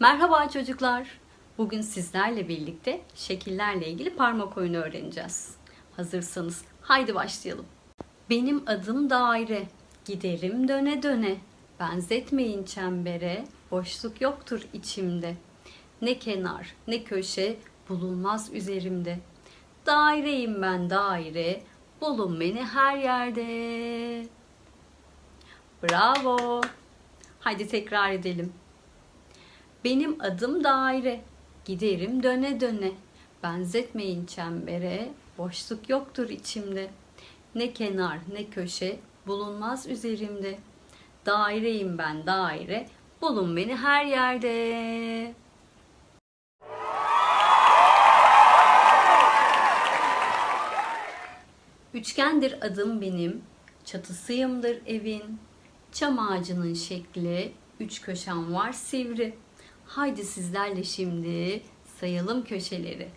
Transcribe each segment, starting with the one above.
Merhaba çocuklar. Bugün sizlerle birlikte şekillerle ilgili parmak oyunu öğreneceğiz. Hazırsanız haydi başlayalım. Benim adım daire. Giderim döne döne. Benzetmeyin çembere. Boşluk yoktur içimde. Ne kenar ne köşe bulunmaz üzerimde. Daireyim ben daire. Bulun beni her yerde. Bravo. Haydi tekrar edelim. Benim adım daire. Giderim döne döne. Benzetmeyin çembere. Boşluk yoktur içimde. Ne kenar ne köşe bulunmaz üzerimde. Daireyim ben daire. Bulun beni her yerde. Üçgendir adım benim, çatısıyımdır evin. Çam ağacının şekli, üç köşem var sivri. Haydi sizlerle şimdi sayalım köşeleri.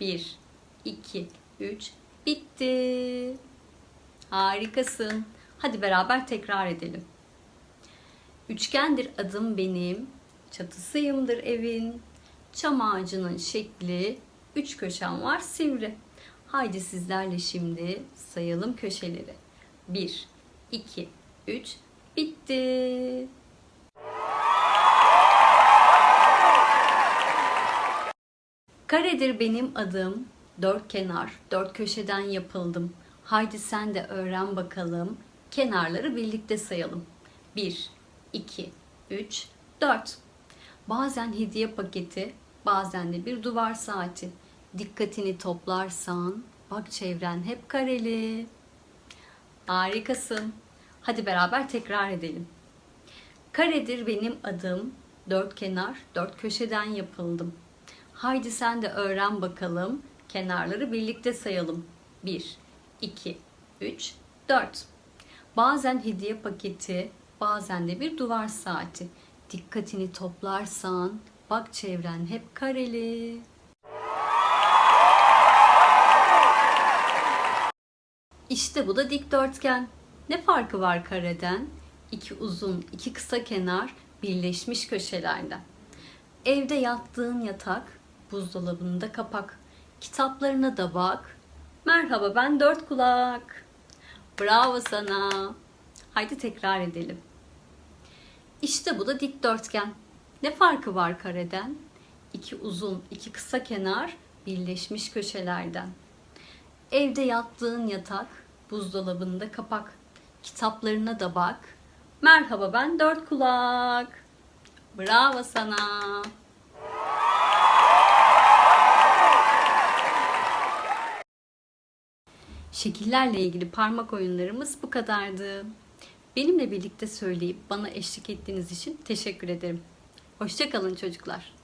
Bir, iki, üç, bitti. Harikasın. Hadi beraber tekrar edelim. Üçgendir adım benim, çatısıyımdır evin. Çam ağacının şekli, üç köşem var sivri. Haydi sizlerle şimdi sayalım köşeleri. 1, 2, 3, bitti. Karedir benim adım, dört kenar, dört köşeden yapıldım. Haydi sen de öğren bakalım, kenarları birlikte sayalım. 1, 2, 3, 4. Bazen hediye paketi, bazen de bir duvar saati. Dikkatini toplarsan bak çevren hep kareli. Harikasın. Hadi beraber tekrar edelim. Karedir benim adım. Dört kenar, dört köşeden yapıldım. Haydi sen de öğren bakalım. Kenarları birlikte sayalım. 1, 2, 3, 4. Bazen hediye paketi, bazen de bir duvar saati. Dikkatini toplarsan bak çevren hep kareli. İşte bu da dikdörtgen. Ne farkı var kareden? İki uzun, iki kısa kenar birleşmiş köşelerden. Evde yattığın yatak, buzdolabında kapak. Kitaplarına da bak. Merhaba ben dört kulak. Bravo sana. Haydi tekrar edelim. İşte bu da dikdörtgen. Ne farkı var kareden? İki uzun, iki kısa kenar birleşmiş köşelerden. Evde yattığın yatak, buzdolabında kapak. Kitaplarına da bak. Merhaba ben dört kulak. Bravo sana. Şekillerle ilgili parmak oyunlarımız bu kadardı. Benimle birlikte söyleyip bana eşlik ettiğiniz için teşekkür ederim. Hoşçakalın çocuklar.